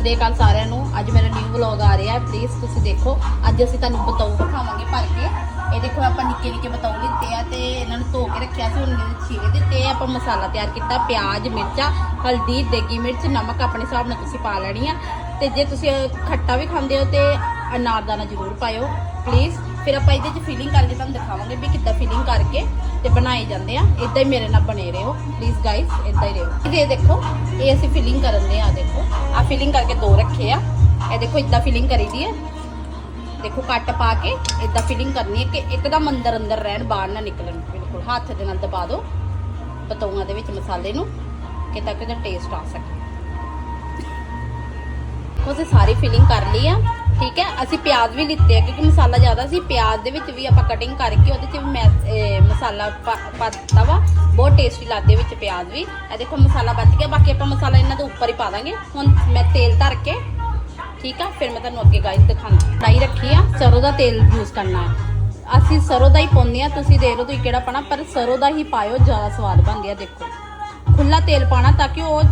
ਸ੍ਰੀ ਅਕਾਲ ਸਾਰਿਆਂ ਨੂੰ। ਅੱਜ ਮੇਰਾ ਨਿਊ ਵਲੌਗ ਆ ਰਿਹਾ ਹੈ ਪਲੀਜ਼ ਤੁਸੀਂ ਦੇਖੋ। ਅੱਜ ਅਸੀਂ ਤੁਹਾਨੂੰ ਬਤਾਉ ਦਿਖਾਵਾਂਗੇ ਭਰ ਕੇ। ਇਹ ਦੇਖੋ, ਆਪਾਂ ਨਿੱਕੇ ਨਿੱਕੇ ਬਤਾਉ ਲਿੱਤੇ ਆ ਤੇ ਇਹਨਾਂ ਨੂੰ ਧੋ ਕੇ ਰੱਖਿਆ ਸੀ, ਹੁਣ ਇਹਦੇ ਦੇ ਛੀਲੇ ਦਿੱਤੇ ਆਪਾਂ ਮਸਾਲਾ ਤਿਆਰ ਕੀਤਾ, ਪਿਆਜ਼, ਮਿਰਚਾਂ, ਹਲਦੀ, ਦੇਗੀ ਮਿਰਚ, ਨਮਕ ਆਪਣੇ ਹਿਸਾਬ ਨਾਲ ਤੁਸੀਂ ਪਾ ਲੈਣੀ ਆ। ਤੇ ਜੇ ਤੁਸੀਂ ਖੱਟਾ ਵੀ ਖਾਂਦੇ ਹੋ ਤੇ ਅਨਾਰਦਾਨਾ ਜ਼ਰੂਰ ਪਾਇਓ ਪਲੀਜ਼ ਫਿਰ ਆਪਾਂ ਇਹਦੇ 'ਚ ਫੀਲਿੰਗ ਕਰਕੇ ਤੁਹਾਨੂੰ ਦਿਖਾਵਾਂਗੇ ਵੀ ਕਿੱਦਾਂ ਫਿਲਿੰਗ ਕਰਕੇ ਤੇ ਬਣਾਏ ਜਾਂਦੇ ਆ। ਇਦਾਂ ਹੀ ਮੇਰੇ ਨਾਲ ਬਣੇ ਰਹੋ। ਪਲੀਜ਼ ਗਾਇਸ ਇਦਾਂ ਹੀ ਰਹੋ। ਇਹ ਦੇਖੋ, ਇਹ ਅਸੀਂ ਫਿਲਿੰਗ ਕਰਨ ਦੇ ਆ, ਦੇਖੋ। ਆ ਫਿਲਿੰਗ ਕਰਕੇ ਦੋ ਰੱਖੇ ਆ। ਇਹ ਦੇਖੋ ਇਦਾਂ ਫੀਲਿੰਗ ਕਰੀਦੀ ਹੈ। ਦੇਖੋ, ਕੱਟ ਪਾ ਕੇ ਇਦਾਂ ਫਿਲਿੰਗ ਕਰਨੀ ਹੈ ਕਿ ਇੱਕਦਮ ਅੰਦਰ ਅੰਦਰ ਰਹਿਣ, ਬਾਹਰ ਨਾ ਨਿਕਲਣ। ਬਿਲਕੁਲ, ਹੱਥ ਦੇ ਨਾਲ ਦਬਾ ਦਿਓ ਬਤੌਆਂ ਦੇ ਵਿੱਚ ਮਸਾਲੇ ਨੂੰ, ਕਿ ਤਾਂ ਕਿ ਉਹਦਾ ਟੇਸਟ ਆ ਸਕੇ। ਉਹਦੇ ਸਾਰੀ ਫਿਲਿੰਗ ਕਰ ਲਈ ਆ। ਠੀਕ ਹੈ, ਅਸੀਂ ਪਿਆਜ਼ ਵੀ ਲਿੱਤੇ ਆ, ਕਿਉਂਕਿ ਮਸਾਲਾ ਜ਼ਿਆਦਾ ਸੀ, ਪਿਆਜ਼ ਦੇ ਵਿੱਚ ਵੀ ਆਪਾਂ ਕਟਿੰਗ ਕਰਕੇ ਉਹਦੇ 'ਚ ਵੀ ਮੈਂ ਮਸਾਲਾ ਪਾ ਪਾ ਦਿੱਤਾ ਵਾ, ਬਹੁਤ ਟੇਸਟੀ ਲੱਗਦੇ ਵਿੱਚ ਪਿਆਜ਼ ਵੀ। ਇਹ ਦੇਖੋ ਮਸਾਲਾ ਬਚ ਗਿਆ, ਬਾਕੀ ਆਪਾਂ ਮਸਾਲਾ ਇਹਨਾਂ ਦੇ ਉੱਪਰ ਹੀ ਪਾ ਦਾਂਗੇ। ਹੁਣ ਮੈਂ ਤੇਲ ਧਰ ਕੇ, ਠੀਕ ਆ, ਫਿਰ ਮੈਂ ਤੁਹਾਨੂੰ ਅੱਗੇ ਗਾਈਸ ਦਿਖਾਉਂਦੀ ਕੜਾਈ ਰੱਖੀ ਆ, ਸਰੋਂ ਦਾ ਤੇਲ ਯੂਜ਼ ਕਰਨਾ ਹੈ। ਅਸੀਂ ਸਰੋਂ ਦਾ ਹੀ ਪਾਉਂਦੇ ਆ, ਤੁਸੀਂ ਦੇਖ ਲਓ ਤੁਸੀਂ ਕਿਹੜਾ ਪਾਣਾ ਪਰ ਸਰੋਂ ਦਾ ਹੀ ਪਾਇਓ, ਜ਼ਿਆਦਾ ਸਵਾਦ ਬਣਦੀ ਆ ਦੇਖੋ। ਖੁੱਲਾ ਤੇਲ ਪਾਣਾ ਤਾਂ ਕਿ ਉਹ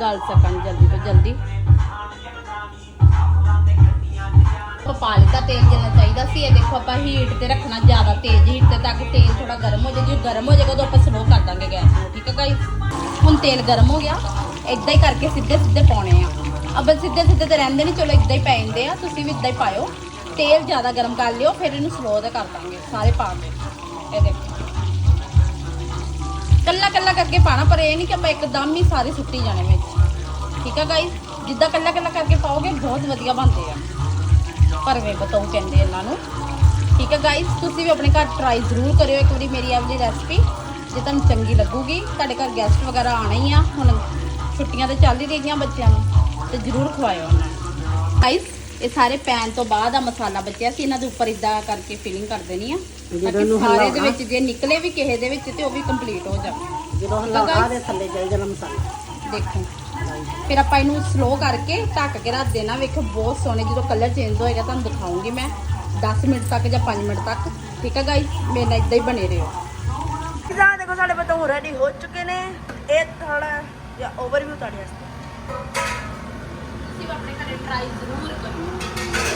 ਗਲ ਸਕਣ ਜਲਦੀ ਤੋਂ ਜਲਦੀ। ਆਪਾਂ ਪਾ ਲਿੱਤਾ, ਤੇਲ ਜਿੰਨਾ ਚਾਹੀਦਾ ਸੀ। ਇਹ ਦੇਖੋ, ਆਪਾਂ ਹੀਟ ਤੇ ਰੱਖਣਾ ਜ਼ਿਆਦਾ ਤੇਜ਼ ਹੀਟ ਤੇ ਤਾਂ ਕਿ ਤੇਲ ਥੋੜਾ ਗਰਮ ਹੋ ਜਾਏ। ਜੇ ਗਰਮ ਹੋ ਜਾਏਗਾ, ਉਦੋਂ ਆਪਾਂ ਸਲੋ ਕਰ ਦਾਂਗੇ ਗੈਸ ਨੂੰ, ਠੀਕ ਹੈ ਗਾਇਸ ਹੁਣ ਤੇਲ ਗਰਮ ਹੋ ਗਿਆ। ਇਦਾਂ ਹੀ ਕਰਕੇ ਸਿੱਧੇ ਸਿੱਧੇ ਪਾਉਣੇ ਆ। ਅਬਲ ਸਿੱਧੇ ਸਿੱਧੇ ਤੇ ਰਹਿੰਦੇ ਨਹੀਂ, ਚਲੋ ਇਦਾਂ ਹੀ ਪੈ ਜਾਂਦੇ ਆ। ਤੁਸੀਂ ਵੀ ਇਦਾਂ ਹੀ ਪਾਇਓ। ਤੇਲ ਜ਼ਿਆਦਾ ਗਰਮ ਕਰ ਲਿਓ, ਫਿਰ ਇਹਨੂੰ ਸਲੋ ਤੇ ਕਰ ਦਾਂਗੇ, ਸਾਰੇ ਪਾ ਕੇ। ਇਹ ਦੇਖੋ। ਕੱਲਾ ਕੱਲਾ ਕਰਕੇ ਪਾਣਾ ਪਰ ਇਹ ਨਹੀਂ ਕਿ ਆਪਾਂ ਇੱਕਦਮ ਹੀ ਸਾਰੇ ਸੁੱਟੀ ਜਾਣੇ ਵਿੱਚ। ਠੀਕ ਹੈ ਗਾਇਸ ਜਿੱਦਾਂ ਕੱਲਾ ਕੱਲਾ ਕਰਕੇ ਪਾਓਗੇ, ਬਹੁਤ ਵਧੀਆ ਬਣਦੇ ਆ। ਭਰਵੇਂ ਬਤਾਉ ਕਹਿੰਦੇ ਇਹਨਾਂ ਨੂੰ। ਠੀਕ ਹੈ ਗਾਇਸ ਤੁਸੀਂ ਵੀ ਆਪਣੇ ਘਰ ਟਰਾਈ ਜ਼ਰੂਰ ਕਰਿਓ ਇੱਕ ਵਾਰੀ ਮੇਰੀ ਇਹ ਵਾਲੀ ਰੈਸਪੀ ਜੇ ਤੁਹਾਨੂੰ ਚੰਗੀ ਲੱਗੂਗੀ ਤੁਹਾਡੇ ਘਰ ਗੈਸਟ ਵਗੈਰਾ ਆਣਾ ਹੀ ਆ ਹੁਣ ਛੁੱਟੀਆਂ ਤੇ ਚੱਲ ਹੀ ਰਹੀਆਂ ਬੱਚਿਆਂ ਨੂੰ ਤੇ ਜ਼ਰੂਰ ਖਵਾਇਓ ਉਹਨਾਂ ਨੂੰ। ਗਾਇਸ ਇਹ ਸਾਰੇ ਪੈਨ ਤੋਂ ਬਾਅਦ ਆ ਮਸਾਲਾ ਬਚਿਆ ਸੀ ਇਹਨਾਂ ਦੇ ਉੱਪਰ ਇਦਾਂ ਕਰਕੇ ਫਿਲਿੰਗ ਕਰ ਦੇਣੀ ਆ। ਤਾਂ ਸਾਰੇ ਦੇ ਵਿੱਚ ਜੇ ਨਿਕਲੇ ਵੀ ਕਿਸੇ ਦੇ ਵਿੱਚ ਤੇ ਉਹ ਵੀ ਕੰਪਲੀਟ ਹੋ ਜਾਵੇ ਜਦੋਂ ਹਲਾ guys- ਦੇ ਥੱਲੇ ਜਾਈ ਜਾਣਾ ਮਸਾਲਾ। ਦੇਖੋ। ਫਿਰ ਆਪਾਂ ਇਹਨੂੰ ਸਲੋ ਕਰਕੇ ਢੱਕ ਕੇ ਰੱਖ ਦੇਣਾ। ਵੇਖੋ ਬਹੁਤ ਸੋਹਣੇ ਜਦੋਂ ਕਲਰ ਚੇਂਜ ਹੋਏਗਾ ਤੁਹਾਨੂੰ ਦਿਖਾਉਂਗੀ ਮੈਂ। 10 ਮਿੰਟ ਤੱਕ ਜਾਂ 5 ਮਿੰਟ ਤੱਕ। ਠੀਕ ਹੈ ਗਾਇਸ ਮੇਰੇ ਨਾਲ ਇਦਾਂ ਹੀ ਬਣੇ ਰਹੋ। ਕਿਦਾਂ? ਦੇਖੋ ਸਾਡੇ ਬਤੌਰ ਰੈਡੀ ਹੋ ਚੁੱਕੇ ਨੇ। ਇਹ ਥੋੜਾ ਜਿਹਾ ਓਵਰਵਿਊ ਤੁਹਾਡੇ ਵਾਸਤੇ। ਤੁਸੀਂ ਵੀ ਆਪਣੇ ਘਰੇ ਟਰਾਈ ਜ਼ਰੂਰ ਕਰੋ।